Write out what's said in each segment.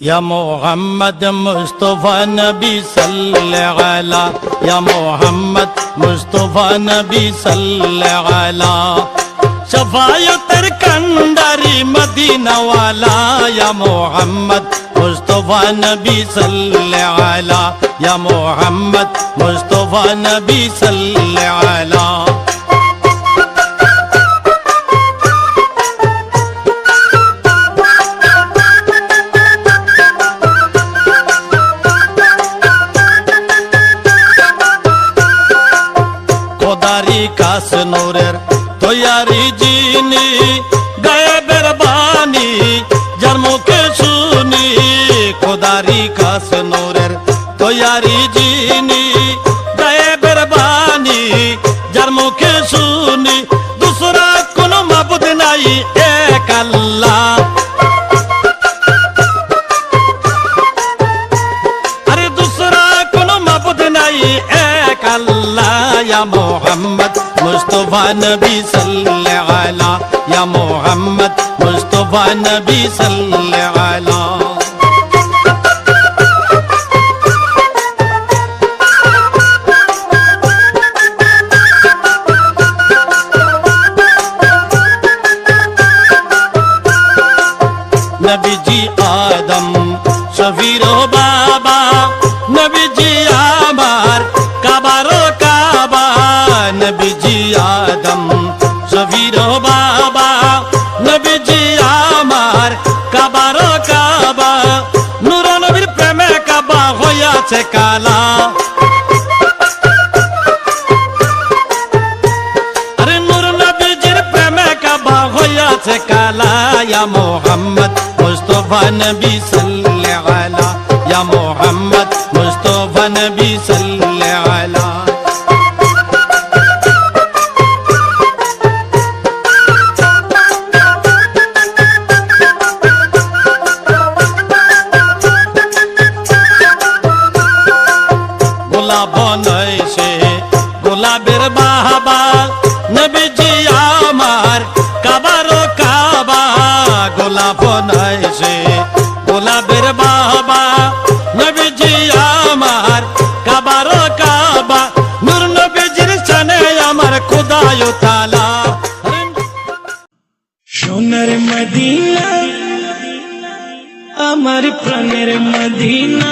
يا محمد مصطفى نبي صل على يا محمد مصطفى نبي صل على شفايتر كندري مدينة والا يا محمد مصطفى نبي صل على يا محمد مصطفى نبي صل على কাস নোরের তৈয়ারি জিনি গায়েবের বাণী, যার মুখে শুনি, খোদারি কাস নোরের তৈয়ারি জিনি গায়েবের শুনি, দুসরা কোনো মাবুদ নাই, এক আল্লাহ। আরে দুসরা কোনো মাবুদ নাই, এক আল্লাহ মোহাম্মদ। মুস্তফা নবী সাল্লাল্লাহু আলা, ইয়া মোহাম্মদ মুস্তফা নবী সাল্লাল্লাহু আলা। নবীজি আদম শফির বাবা, নবীজি হইয়াছে কালা। আরে নূর নবীজির প্রেমে কাবা হইয়াছে কালা। ইয়া মোহাম্মদ মুস্তফা নবী সাল্লাল্লাহু আলা। ইয়া মোহাম্মদ মুস্তফা নবী সাল্লাল্লাহু গোলাপ নয় সে গোলাপের বাহাবা নবীজি আমার, কাবারো কাবা। গোলাপ নয় সে গোলাপের বাহাবা নবীজি আমার, কাবারো কাবা। নূর নবীজির সানে আমার খুদায় তালা। সোনার মদিনা, আমার প্রাণের মদিনা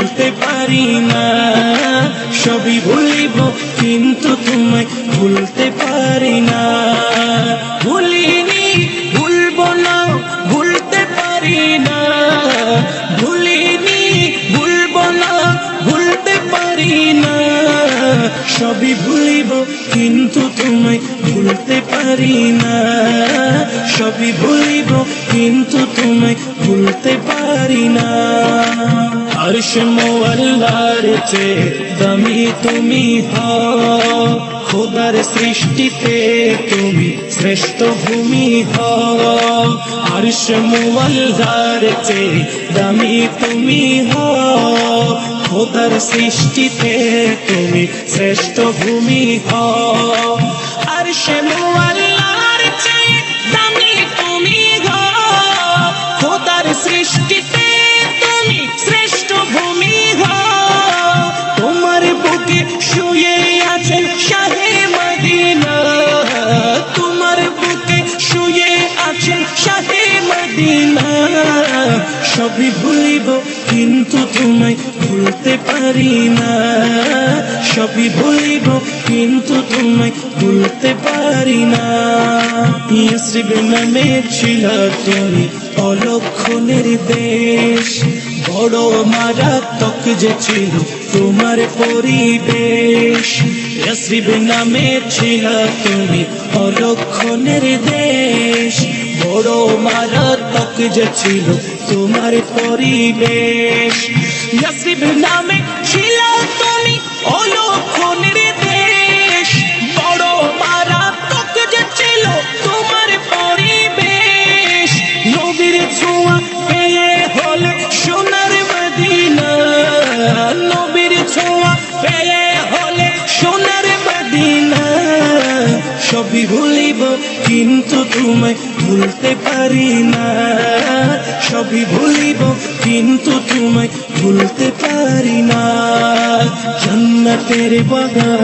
ভুলতে পারি না। সবই ভুলিব, কিন্তু তোমায় ভুলতে পারি না। ভুলিনি, ভুলবো না, ভুলতে পারি না। ভুলিনি, ভুলবো না, ভুলতে পারি না। সবই ভুলিব, কিন্তু তোমায় ভুলতে পারি না। সবই ভুলিব, কিন্তু তোমায় ভুলতে পারি না। মোয়াল্লার চেয়ে দামি তুমি হও খোদার সৃষ্টিতে তুমি শ্রেষ্ঠ ভূমি হও আরশ চেয়ে দামি তুমি হও সৃষ্টিতে তুমি শ্রেষ্ঠ ভূমি হও মদিনা সবই ভুলিব, কিন্তু তোমায় ভুলতে পারি না। সবই ভুলিব, কিন্তু তোমায় ভুলতে পারি না। নামে ছিল তুমি অলক্ষণের দেশ। বড় মারাত্মক যে ছিল তোমার পরিবেশ। নামে ছিল তুমি অলক্ষণের দেশ। বড় মারাত্মক যে ছিল তোমার পরিবেশ। নামে ছিল তুমি তোমায় ভুলতে পারি না। সবই ভুলিব কিন্তু তোমায় ভুলতে পারি না। জন্নতের বাগান